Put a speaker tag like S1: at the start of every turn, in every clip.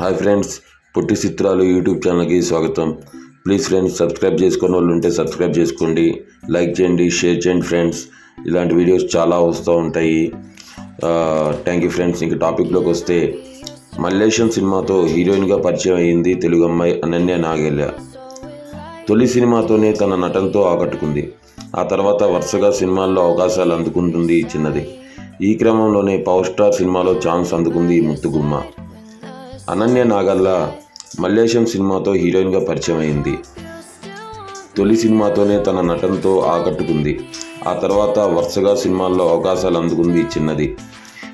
S1: Hi friends పొట్టి చిత్రాలు YouTube ఛానల్కి స్వాగతం. ప్లీజ్ ఫ్రెండ్స్ సబ్స్క్రైబ్ చేసుకున్న వాళ్ళు ఉంటే సబ్స్క్రైబ్ చేసుకోండి. లైక్ చేయండి షేర్ చేయండి ఫ్రెండ్స్ ఇలాంటి వీడియోస్ చాలా వస్తూ ఉంటాయి. థ్యాంక్ యూ ఫ్రెండ్స్ ఇంక టాపిక్లోకి వస్తే మల్లేశం సినిమాతో హీరోయిన్గా పరిచయం అయ్యింది తెలుగు అమ్మాయి అనన్య నాగేల్య తొలి సినిమాతోనే తన నటనతో ఆకట్టుకుంది. ఆ తర్వాత వరుసగా సినిమాల్లో అవకాశాలు అందుకుంటుంది చిన్నది. ఈ క్రమంలోనే పవర్ స్టార్ సినిమాలో ఛాన్స్ అందుకుంది ముత్తుగుమ్మ. అనన్య నాగల్ల మల్లేశం సినిమాతో హీరోయిన్గా పరిచయం అయింది తొలి సినిమాతోనే తన నటనతో ఆకట్టుకుంది. ఆ తర్వాత వరుసగా సినిమాల్లో అవకాశాలు అందుకుంది చిన్నది.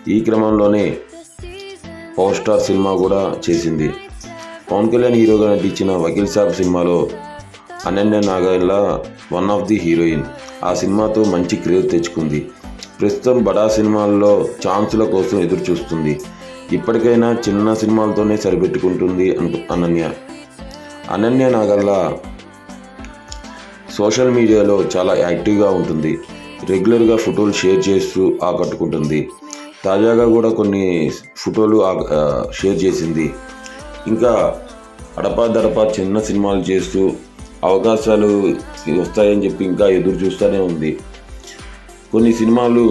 S1: ఈ క్రమంలోనే పవర్ స్టార్ సినిమా కూడా చేసింది. పవన్ కళ్యాణ్ హీరోగా నటించిన వకీల్ సాబ్ సినిమాలో Ananya Nagalla one of the heroine. ఆ సినిమాతో మంచి క్రేజ్ తెచ్చుకుంది. ప్రస్తుతం బడా సినిమాల్లో ఛాన్సుల కోసం ఎదురు చూస్తుంది ఇప్పటికైనా చిన్న సినిమాలతోనే సరిపెట్టుకుంటుంది అను అనన్య. అనన్య నాగల్లా సోషల్ మీడియాలో చాలా యాక్టివ్గా ఉంటుంది. రెగ్యులర్గా ఫోటోలు షేర్ చేస్తూ ఆకట్టుకుంటుంది. తాజాగా కూడా కొన్ని ఫోటోలు షేర్ చేసింది. ఇంకా అడపా దడపా చిన్న సినిమాలు చేస్తూ అవకాశాలు వస్తాయని చెప్పి ఇంకా ఎదురు చూస్తూనే ఉంది. కొన్ని సినిమాలు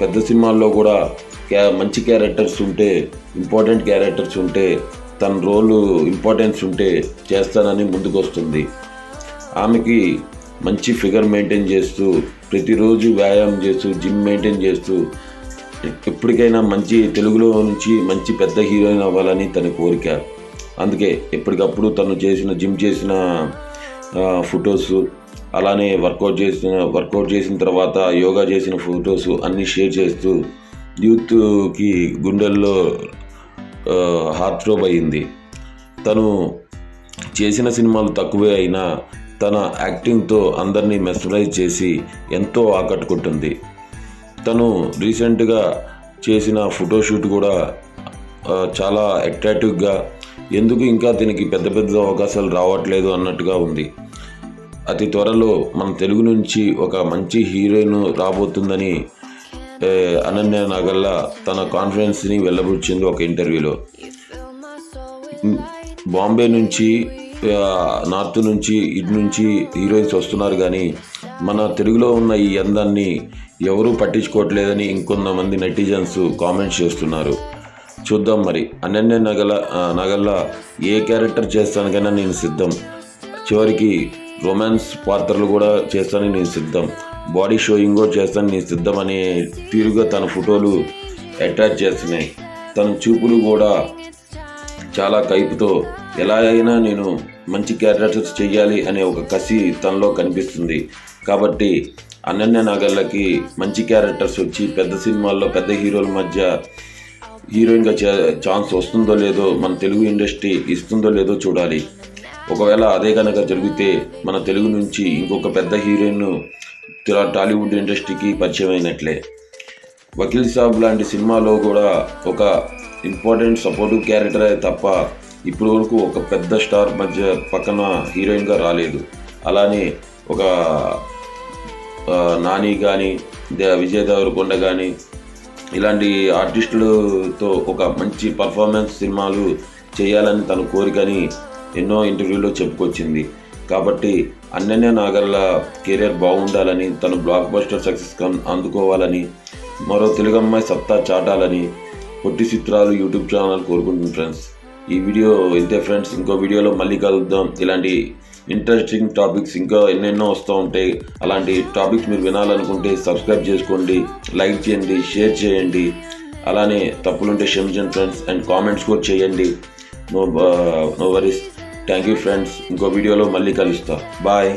S1: పెద్ద సినిమాల్లో కూడా క్యా మంచి క్యారెక్టర్స్ ఉంటే ఇంపార్టెంట్ క్యారెక్టర్స్ ఉంటే తన రోలు ఇంపార్టెన్స్ ఉంటే చేస్తానని ముందుకు వస్తుంది ఆమెకి మంచి ఫిగర్ మెయింటైన్ చేస్తూ ప్రతిరోజు వ్యాయామం చేస్తూ జిమ్ మెయింటైన్ చేస్తూ ఎప్పటికైనా మంచి తెలుగులో నుంచి మంచి పెద్ద హీరోయిన్ అవ్వాలని తన కోరిక. అందుకే ఎప్పటికప్పుడు తను చేసిన జిమ్ చేసిన ఫొటోస్ అలానే వర్కౌట్ చేసిన వర్కౌట్ చేసిన తర్వాత యోగా చేసిన ఫొటోస్ అన్నీ షేర్ చేస్తూ యూత్కి గుండెల్లో హార్ట్ ట్రోబ్ అయింది తను చేసిన సినిమాలు తక్కువే అయినా తన యాక్టింగ్తో అందరినీ మెస్మరైజ్ చేసి ఎంతో ఆకట్టుకుంటుంది. తను రీసెంట్గా చేసిన ఫోటోషూట్ కూడా చాలా అట్రాక్టివ్గా ఎందుకు ఇంకా దీనికి పెద్ద పెద్ద అవకాశాలు రావట్లేదు అన్నట్టుగా ఉంది. అతి త్వరలో మన తెలుగు నుంచి ఒక మంచి హీరోయిన్ రాబోతుందని అనన్య నాగల్ల తన కాన్ఫిడెన్స్ని వెళ్ళబుచ్చింది ఒక ఇంటర్వ్యూలో బాంబే నుంచి నార్త్ నుంచి ఇటు నుంచి హీరోయిన్స్ వస్తున్నారు కానీ మన తెలుగులో ఉన్న ఈ అందాన్ని ఎవరూ పట్టించుకోవట్లేదని ఇంకొంతమంది నెటిజన్స్ కామెంట్స్ చేస్తున్నారు. చూద్దాం మరి. అనన్య నగల నగల్లా నగల్ల ఏ క్యారెక్టర్ చేస్తానికైనా నేను సిద్ధం. చివరికి రొమాన్స్ పాత్రలు కూడా చేస్తానని నేను సిద్ధం. బాడీ షోయింగ్ కూడా చేస్తాను నేను సిద్ధమనే తీరుగా తన ఫోటోలు అటాచ్ చేస్తున్నాయి. తన చూపులు కూడా చాలా కైపుతో ఎలా అయినా నేను మంచి క్యారెక్టర్స్ చేయాలి అనే ఒక కసి తనలో కనిపిస్తుంది. కాబట్టి అనన్య నాగళ్ళకి మంచి క్యారెక్టర్స్ వచ్చి పెద్ద సినిమాల్లో పెద్ద హీరోల మధ్య హీరోయిన్గా ఛాన్స్ వస్తుందో లేదో మన తెలుగు ఇండస్ట్రీ ఇస్తుందో లేదో చూడాలి. ఒకవేళ అదే కనుక జరిగితే మన తెలుగు నుంచి ఇంకొక పెద్ద హీరోయిన్ టాలీవుడ్ ఇండస్ట్రీకి పరిచయం అయినట్లే. వకీల్ సాబ్ లాంటి సినిమాలో కూడా ఒక ఇంపార్టెంట్ సపోర్టివ్ క్యారెక్టర్ తప్ప ఇప్పటి వరకు ఒక పెద్ద స్టార్ మధ్య పక్కన హీరోయిన్గా రాలేదు. అలానే ఒక నాని కానీ విజయ్ దేవరకొండ కానీ ఇలాంటి ఆర్టిస్టులతో ఒక మంచి పర్ఫార్మెన్స్ సినిమాలు చేయాలని తన కోరికని ఎన్నో ఇంటర్వ్యూలో చెప్పుకొచ్చింది. కాబట్టి అన్యన్య నాగర్ల కెరీర్ బాగుండాలని తను బ్లాక్ బస్టర్ సక్సెస్ అందుకోవాలని మరో తెలుగు అమ్మాయి సత్తా చాటాలని పొట్టి చిత్రాలు యూట్యూబ్ ఛానల్ కోరుకుంటుంది ఫ్రెండ్స్ ఈ వీడియో ఇంతే ఫ్రెండ్స్ ఇంకో వీడియోలో మళ్ళీ కలుద్దాం. ఇలాంటి ఇంట్రెస్టింగ్ టాపిక్స్ ఇంకా ఎన్నెన్నో వస్తూ ఉంటాయి. అలాంటి టాపిక్స్ మీరు వినాలనుకుంటే సబ్స్క్రైబ్ చేసుకోండి లైక్ చేయండి షేర్ చేయండి. అలానే తప్పులుంటే క్షమించండి ఫ్రెండ్స్ అండ్ కామెంట్స్ కూడా చేయండి. No no worries thank you friends ఇంకో వీడియోలో మళ్ళీ కలుస్తా. బాయ్